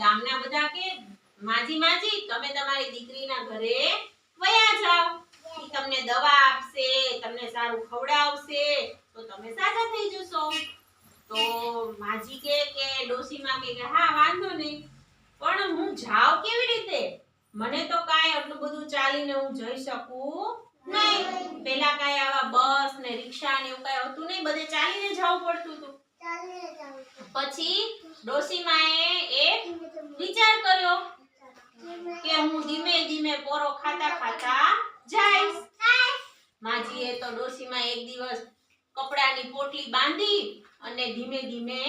ગામના બધા કે માજી માજી તમે તમારી દીકરીના ઘરે વયા જાઓ. ઈ તમને દવા આપશે તમને સારું ખવડાવશે તો તમે સાજા થઈ જશો. તો માજી કે કે ડોશીમાં કે કે હા વાંધો નહીં. પણ હું જાઉં કેવી રીતે? મને તો કાંઈ આટલું બધું ચાલીને હું જઈ શકું નહીં. પેલા કાંઈ આવા બસ ને રિક્ષા ને એવું કાંઈ હતું નહીં. બધે ચાલીને જવું પડતું હતું. પછી ડોસીમાએ એક વિચાર કર્યો કે હું ધીમે ધીમે પોરો ખાતા ખાતા જઈશ. માજીએ તો ડોશીમાં એક દિવસ કપડાની પોટલી બાંધી અને ધીમે ધીમે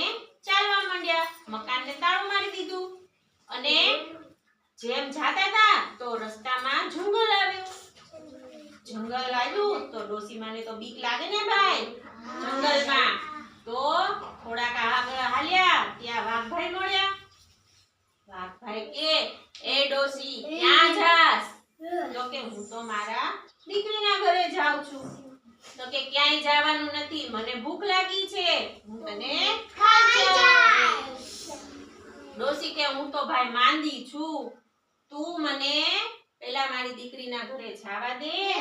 ચાલવા માંડ્યા. મકાનને તાળું મારી દીધું અને જેમ જાતા હતા તો રસ્તામાં જંગલ આવ્યું. જંગલ આવ્યું તો ડોસીમાને તો બીક લાગે ને ભાઈ. જંગલમાં તો થોડાક આગળ હાલ્યા ત્યાં વાઘભાઈ મળ્યા. વાઘભાઈ કે એ ડોસી ક્યાં જાસ તો કે હું તો મારા દીકરીના ઘરે જાઉં છું. તો કે ક્યાંય જવાનું નથી? મને ભૂખ લાગી છે. હું તને ખાઈ જાઉં. ડોશી કે હું તો ભાઈ માંદી છું. તું મને પેલા મારી દીકરીના ઘરે જાવા દે.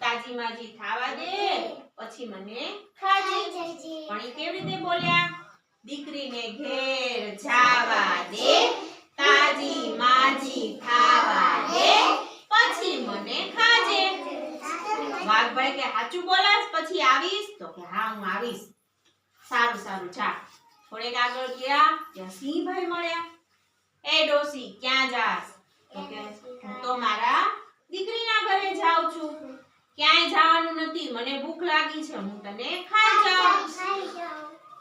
તાજી માજી ખાવા દે. પછી મને ખાજે. પણ કેવી રીતે બોલ્યા? દીકરીને ઘેર જાવા દે. તાજી માજી ખાવા દે. પછી મને ખાજે. વાઘભાઈ કે, સાચું બોલાસ પછી આવીશ? તો કે, હા, હું આવીશ. સારું સારું, જા. થોડેક આગળ ગયા, ત્યાં સિંહભાઈ મળ્યા. એ ડોસી ક્યાં જાસ તો મારા દીકરીના ઘરે જાઉં છું. ક્યાંય જવાનું નથી. મને ભૂખ લાગી છે. હું તને ખાઈ જાઉં.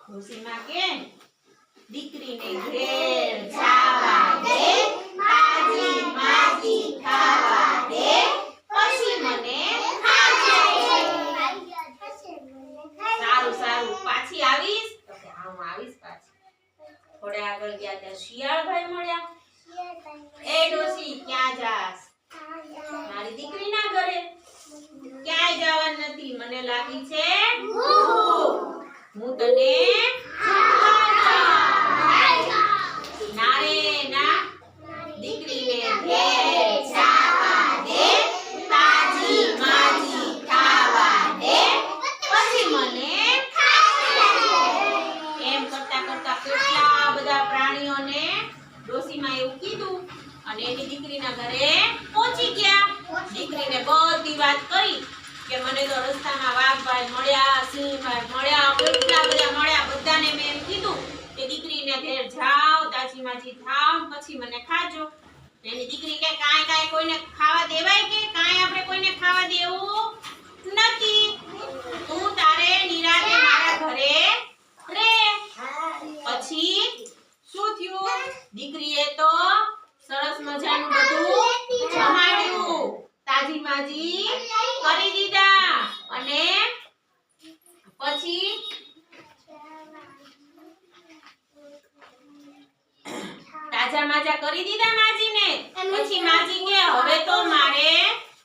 ખુશીમાં કે દીકરીને ઘેર જાવા દે. માજી માજી ખાવા દે. પછી મને સારું સારું. પાછી આવીશ. તો કે હું આવીશ પાછી. થોડે આગળ ગયા ત્યાં શિયાળભાઈ મળ્યા. મને લાગી છે? હું તને ના રે ના દીકરીને તાજી પછી મને એમ કરતા કરતા કેટલા બધા પ્રાણીઓને ડોશીમાં એવું કીધું અને એની દીકરીના ઘરે પહોંચી ગયા. દીકરીને બધી વાત કરી. કે મને તો રસ્તામાં વાઘભાઈ મળ્યા સિંહભાઈ મળ્યા કેટલા બધા મળ્યા. બધાને મેં એમ કીધું કે દીકરીને ઘેર જાઓ, તાજી માજી થાવ, પછી મને ખાજો. એની દીકરી કે કાંઈ કાંઈ કોઈને ખાવા દેવાય કે? કાંઈ આપણે કોઈને ખાવા દેવું નથી. હું તારે નિરાતે મારા ઘરે રે પછી શું થયું દીકરીએ તો સરસ મજાનું બધું જમાડ્યું તાજી માજી કરી દીધા અને પછી તાજા માજા કરી દીધા માજીને? પછી માજી કે હવે તો મારે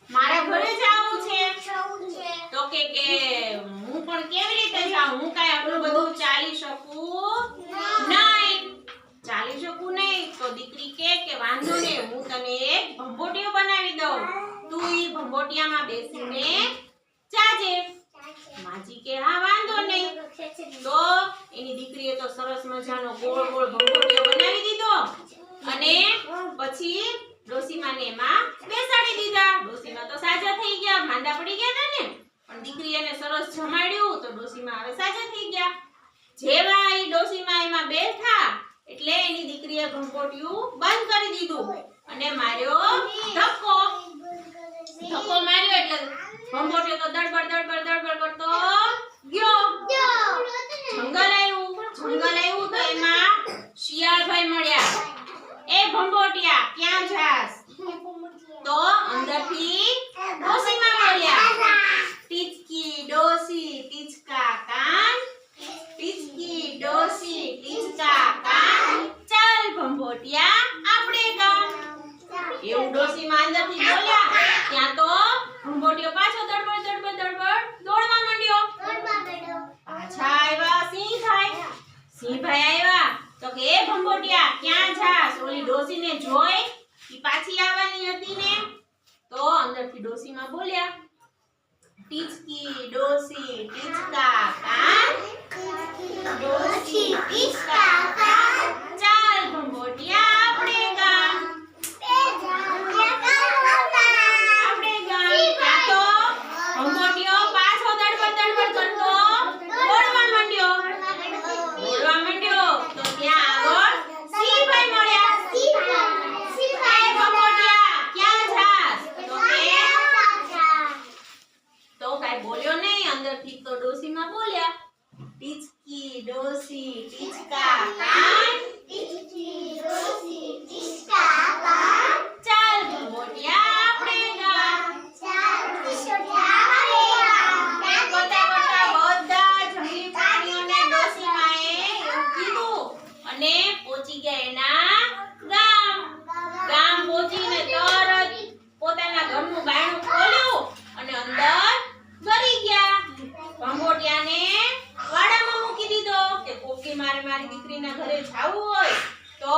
મારા ઘરે જવું છે. તો કે કે હું પણ કેવી રીતે જાઉં? હું કાય આટલું બધું ચાલી શકું? નહીં. ચાલી શકું નહીં. તો દીકરી કે કે વાંધો નહીં હું તને એક ભંભોટીયો બનાવી દઉં. તું ઈ ભંભોટિયામાં બેસીને જાજે. માજી કે હા વાંધો નહીં. તો એની દીકરીએ તો સરસ મજાનો ગોળ ગોળ ભંભોટીયો બનાવી દીધો. અને પછી ડોસીમાને એમાં બેસાડી દીધા. ડોસીમા તો સાજા થઈ ગયા, માંદા પડી ગયા હતા ને. પણ દીકરી એને સરસ જમાડ્યું તો ડોસીમા હવે સાજા થઈ ગયા. જેવા એ ડોસીમા એમાં બેઠા એટલે એની દીકરીએ ભંભોટિયું બંધ કરી દીધું અને માર્યો ધક્કો. ધક્કો માર્યો એટલે ભંભોટિયો તો દડબડ દડબડ દડબડ કરતો ગયો. જંગલ આવ્યું જંગલ આવ્યું તો એમાં મળ્યા भंबोटिया क्या जास तो अंदर थी डोसी माँ बोलिया टिचकी डोसी टिचका कान टिचकी डोसी टिचका कान चल भंबोटिया आपड़े गा ये डोसी माँ अंदर थी बोलिया क्या तो भंबोटियो पाछो दड़बड़ दड़बड़ भाई सी तो के भंबोटिया ડોસીને જોઈ, ઈ પાછી આવવાની હતી ને, તો અંદરથી અંદરથી ડોસીમાં બોલ્યા, ટીચકી ડોસી, ટીચકા કાન. ડોસી, ટીચકા કાન. તમારી દીકરીના ઘરે જવું હોય તો